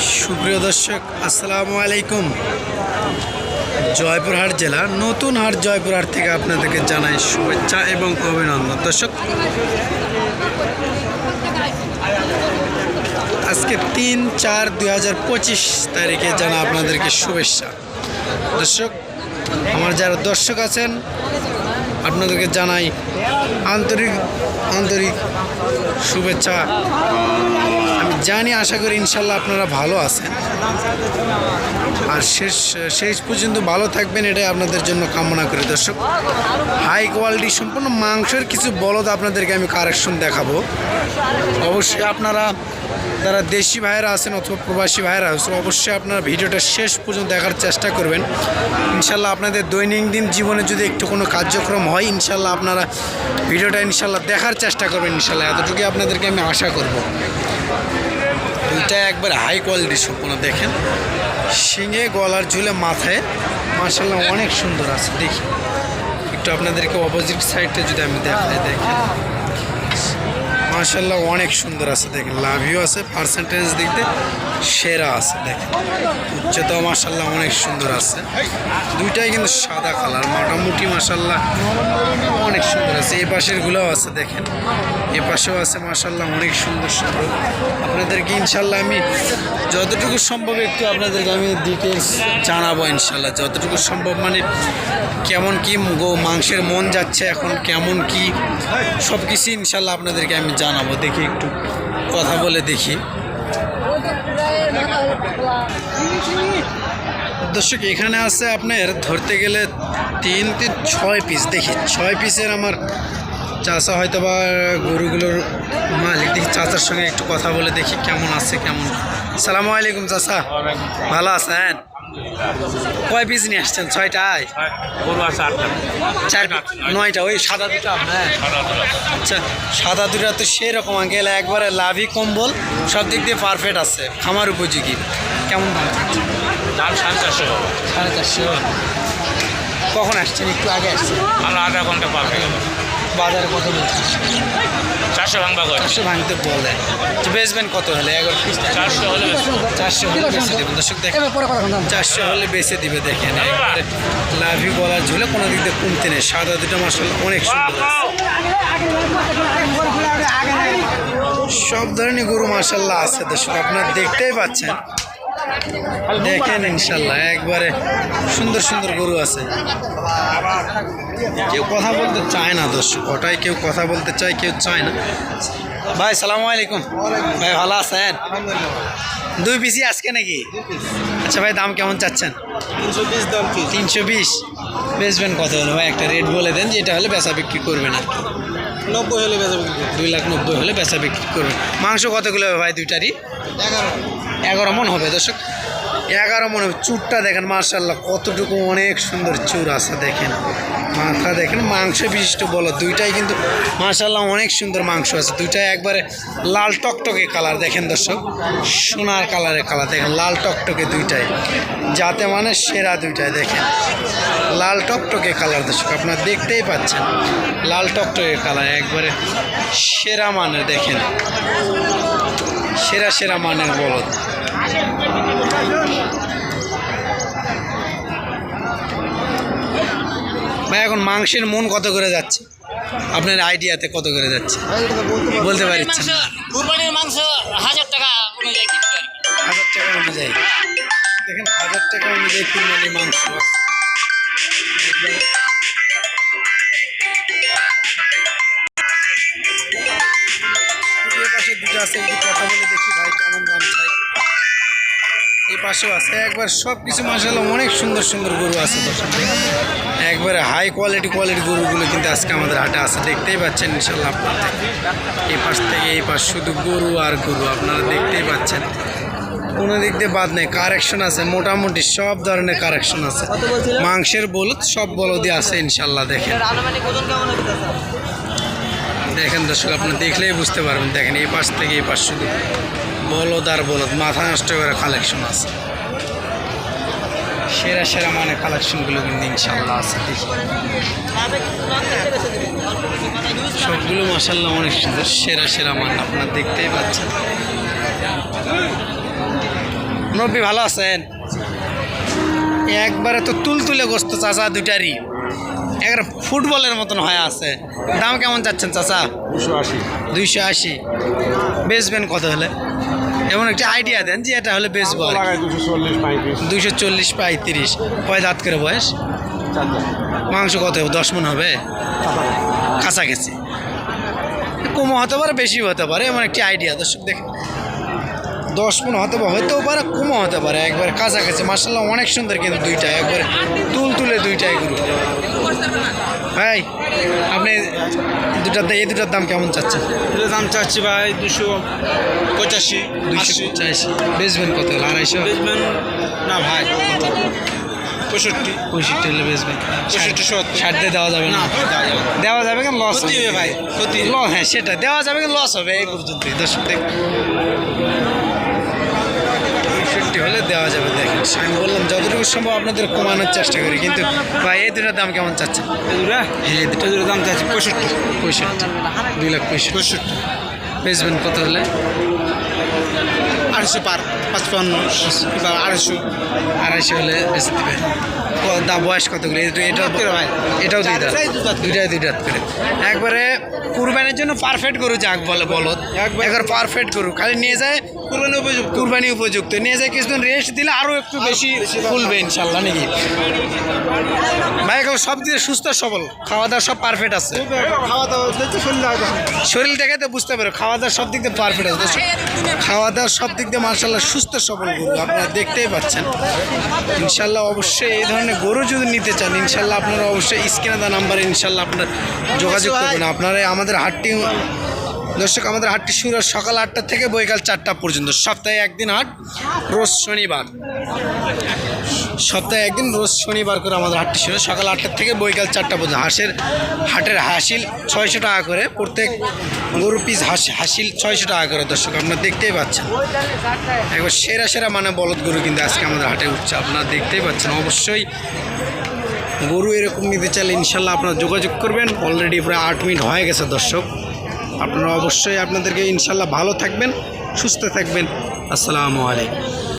সুপ্রিয় দর্শক, আসসালামু আলাইকুম। জয়পুরহাট জেলা, নতুন হাট জয়পুরহাট থেকে আপনাদেরকে জানাই শুভেচ্ছা এবং অভিনন্দন। দর্শক, আজকে তিন চার দুই তারিখে জানা আপনাদেরকে শুভেচ্ছা। দর্শক, আমার যারা দর্শক আছেন, আপনাদেরকে জানাই আন্তরিক আন্তরিক শুভেচ্ছা। জানি, আশা করি ইনশাল্লাহ আপনারা ভালো আছেন। আর শেষ শেষ পর্যন্ত ভালো থাকবেন, এটাই আপনাদের জন্য কামনা করি। দর্শক হাই কোয়ালিটি সম্পূর্ণ মাংসের কিছু বলদ আপনাদেরকে আমি কারেকশন দেখাবো। অবশ্যই আপনারা যারা দেশি ভাইয়েরা আছেন অথবা প্রবাসী ভাইয়েরা আছেন, অবশ্যই আপনারা ভিডিওটা শেষ পর্যন্ত দেখার চেষ্টা করবেন। ইনশাল্লাহ আপনাদের দৈনন্দিন জীবনে যদি একটু কোনো কার্যক্রম হয়, ইনশাল্লাহ আপনারা ভিডিওটা ইনশাল্লাহ দেখার চেষ্টা করবেন, ইনশাল্লাহ। এতটুকুই আপনাদেরকে আমি আশা করব। দুইটা একবার হাই কোয়ালিটি সম্পূর্ণ দেখেন। শিঙে গলার ঝুলে মাথায় মার্শাল্লাহ অনেক সুন্দর আছে, দেখি। একটু আপনাদেরকে অপোজিট সাইডটা যদি আমি দেখাই, দেখেন। মার্শাল্লাহ অনেক সুন্দর আছে দেখেন। লাভিও আছে পার্সেন্টেজ দিক দিয়ে সেরা আছে দেখেন। উচ্চতাও মার্শাল্লাহ অনেক সুন্দর আছে। দুইটাই কিন্তু সাদা কালার, মোটামুটি মার্শাল্লাহ অনেক সুন্দর আছে। এই পাশের গুলোও আছে দেখেন। এ পাশেও আছে মার্শাল্লাহ অনেক সুন্দর সুন্দর। আপনাদেরকে ইনশাল্লাহ আমি যতটুকু সম্ভব একটু আপনাদেরকে আমি ডিটেলস জানাব ইনশাল্লাহ যতটুকু সম্ভব মানে কেমন কি মাংসের মন যাচ্ছে এখন, কেমন কি সব কিছু ইনশাল্লাহ আপনাদেরকে আমি জানাব। দেখি একটু কথা বলে দেখি। দর্শক এখানে আছে আপনার ধরতে গেলে তিন তিন ছয় পিস দেখি ছয় পিসের আমার চাষা হয়তো বা গরুগুলোর মালিক। দেখি চাচার সঙ্গে একটু কথা বলে দেখি কেমন আছে কেমন সালামু আলাইকুম চাচা। ভালো আছেন? কয় পিস নিয়ে আসছেন? ছয়টায়? গরু আছে আটটা চার নয়টা? ওই সাদা দুটো? আপনার আচ্ছা সাদা দুটা তো সেরকম আঙ্কেল একবারে লাভি কম্বল সব দিক দিয়ে পারফেক্ট আছে। খামার উপযোগী। কেমন দাম দাম সাড়ে চারশো সাড়ে চারশো। কখন আসছেন? একটু আগে আসছেন। আমরা আধা ঘণ্টা পার হয়ে গেল বাজারে কত চারশো ভাঙবা করে। চারশো ভাঙতে বলে। তো বেচবেন কত হলে? এগারো পিস চারশো হলে চারশো হলে দেবেন দর্শক দেখেন চারশো হলে বেশি দিবে দেখেন। লাভি গলার ঝুলে কোনো দিক দিয়ে কমতে নেই। সাদা দুটো মশলা অনেক সুন্দর সব ধরনের গরু মাসাল্লাহ আছে। দর্শক আপনারা দেখতেই পাচ্ছেন। দেখেন ইনশাল্লাহ একবারে সুন্দর সুন্দর গরু আছে। কেউ কথা বলতে চায় না দর্শক ওটাই কেউ কথা বলতে চায় কেউ চায় না। ভাই সালামু আলাইকুম। ভাই ভালো আছেন? দুই পিসি আজকে নাকি? আচ্ছা ভাই দাম কেমন চাচ্ছেন? তিনশো পিস দাম তিনশো বিশ। বেচবেন কত হলো ভাই? একটা রেট বলে দেন যেটা হলে বেচা বিক্রি করবেন আর কি। নব্বই হলে বেচা বিক্রি দুই লাখ নব্বই হলে বেচা বিক্রি করবেন। মাংস কতগুলো হবে ভাই দুইটারই? এগারো। এগারো মন হবে, দর্শক। এগারো মনে হবে। চুরটা দেখেন মার্শাল্লাহ কতটুকু অনেক সুন্দর চুর আছে দেখেন। মাথা দেখেন, মাংস বিশিষ্ট বলো দুইটাই কিন্তু মার্শাল্লাহ অনেক সুন্দর মাংস আছে। দুইটাই একবারে লাল টকটকে কালার, দেখেন দর্শক। সোনার কালারের কালার, দেখেন, লাল টকটকে দুইটাই। যাতে মানে সেরা দুইটাই, দেখেন। লাল টকটকে কালার, দর্শক, আপনারা দেখতেই পাচ্ছেন। লাল টকটকে কালার, একবারে সেরা মানের, দেখেন। সেরা সেরা মানের বলদ ভাই এখন মাংসের মন কত করে যাচ্ছে? আপনার আইডিয়াতে কত করে যাচ্ছে? বলতে পারছেন না। কুরবানির মাংস হাজার টাকা অনুযায়ী হাজার টাকা অনুযায়ী। দেখেন হাজার টাকা অনুযায়ী কুরবানি মাংস আছে একটু কথা বলে দেখি ভাই কেমন দাম চাই। এই পাশেও আছে। একবার সব কিছু মাসাল্লাহ অনেক সুন্দর সুন্দর গরু আছে একবারে হাই কোয়ালিটি কোয়ালিটি গরুগুলো কিন্তু আজকে আমাদের হাটে আছে। দেখতেই পাচ্ছেন ইনশাল্লাহ আপনারা। এই পাশ থেকে এই পাশ শুধু গরু আর গরু, আপনারা দেখতেই পাচ্ছেন। কোনো দিক দিয়ে বাদ নেই। কারেকশন আছে, মোটামুটি সব ধরনের কারেকশন আছে। মাংসের বলদ সব বলদই আছে ইনশাল্লাহ দেখেন। দেখেন দর্শক আপনি দেখলেই বুঝতে পারবেন, দেখেন এই পাশ থেকে এই পাশ শুধু। বলদ আর বলদ, মাথা নষ্ট করে কালেকশন আছে। সেরা সেরা মানে কালেকশনগুলো কিন্তু ইনশাল্লাহ আছে, দেখি। সবগুলো মাসাল্লাহ অনেক সুন্দর, সেরা সেরা মান আপনার দেখতেই পাচ্ছেন। মুরব্বী ভালো আছেন? একবারে তো তুলতুলে গোস্ত চাচা দুটারই একবার ফুটবলের মতন হয়ে আছে। দাম কেমন যাচ্ছেন চাচা? দুশো আশি। দুইশো আশি। বেচবেন কত হলে? এমন একটা আইডিয়া দেন যে এটা হলে বেচবো। দুশো চল্লিশ পঁয়ত্রিশ। কয় দাঁত করে বয়স? মাংস কত হবে? দশ মন হবে? কাছাকাছি। কমও হতে পারে বেশিও হতে পারে এমন একটি আইডিয়া দর্শক দেখে দশ মন হতে পারে হতেও পারে কমও হতে পারে। একবারে কাছাকাছি। মার্শাল্লাহ অনেক সুন্দর কিন্তু দুইটা। একবারে তুল তুলে দুইটা এগুলো ভাই আপনি দুটার এই দুটার দাম কেমন চাচ্ছেন? এগুলো দাম চাচ্ছি ভাই দুশো পঁচাশি আশি। পঁচাশি। বেচবেন কত? হলো আড়াইশো? বেচবেন না ভাই পঁয়ষট্টি। পঁয়ষট্টি হলে বেচবেন। পঁয়ষট্টি। ষাট দিয়ে দেওয়া যাবে না? দেওয়া যাবে। কেন? লস হবে ভাই, ক্ষতি। হ্যাঁ সেটা দেওয়া যাবে কেন? লস হবে এই পর্যন্তই। দর্শক দেখ হলে দেওয়া যাবে দেখেন। আমি বললাম যতটুকু সম্ভব আপনাদের কমানোর চেষ্টা করি। কিন্তু ভাই এই দুটার দাম কেমন চাচ্ছেন? হ্যাঁ, দুটো। দাম চাচ্ছি পঁয়ষট্টি। পঁয়ষট্টি। দুই লাখ পঁয়ষট্টি। পঁয়ষট্টি। বেচবেন কত হলে? আড়াইশো পার পাঁচপান্ন। কিংবা আড়াইশো। আড়াইশো হলে বেচে দেবে ক- দা বয়স কতগুলো করে? ভাই। এটাও দুই দাঁত। দুইটাই দুই দাঁত করে। একবারে কুরবানির জন্য পারফেক্ট গরু যাক বলে বলো। একবার- একবার পারফেক্ট গরু। খালি নিয়ে যায় কুরবানি উপযুক্ত। কুরবানি উপযুক্ত। নিয়ে যায় কিছুদিন রেস্ট দিলে আরও একটু বেশি ফুলবে ইনশাল্লাহ নাকি? ভাই এখন সব দিকে সুস্থ সবল। খাওয়া দাওয়া সব পারফেক্ট আছে। খাওয়া দাওয়া শরীর দেখে তো বুঝতে পারো খাওয়া দাওয়া সব দিক দিয়ে পারফেক্ট আছে। খাওয়া দাওয়া সব দিক দিয়ে মার্শাল্লাহ সুস্থ সবল গরু আপনারা দেখতেই পাচ্ছেন। ইনশাল্লাহ অবশ্যই এই ধরনের গরু যদি নিতে চান ইনশাল্লাহ আপনারা অবশ্যই স্ক্রিনে দেওয়া নাম্বারে ইনশাল্লাহ আপনার যোগাযোগ করবেন। আপনারা আমাদের হাটটি দর্শক, আমাদের হাটটি শুরু হয় সকাল আটটা থেকে বৈকাল চারটা পর্যন্ত। সপ্তাহে একদিন হাট রোজ শনিবার। সপ্তাহে একদিন, রোজ শনিবার করে আমাদের হাটটি শুরু। সকাল আটটা থেকে বৈকাল চারটা পর্যন্ত। হাঁসের, হাটের হাসিল ছয়শো টাকা করে। প্রত্যেক গরু পিস হাস, হাসিল ছয়শো টাকা করে দর্শক, আপনারা দেখতেই পাচ্ছেন। একবার সেরা সেরা মানে বলদ গরু কিন্তু আজকে আমাদের হাটে উঠছে। আপনারা দেখতেই পাচ্ছেন। অবশ্যই গরু এরকম নিতে চাইলে ইনশাল্লাহ আপনারা যোগাযোগ করবেন। অলরেডি প্রায় আট মিনিট হয়ে গেছে দর্শক। আপনারা অবশ্যই আপনাদেরকে ইনশাল্লাহ ভালো থাকবেন সুস্থ থাকবেন। আসসালামু আলাইকুম।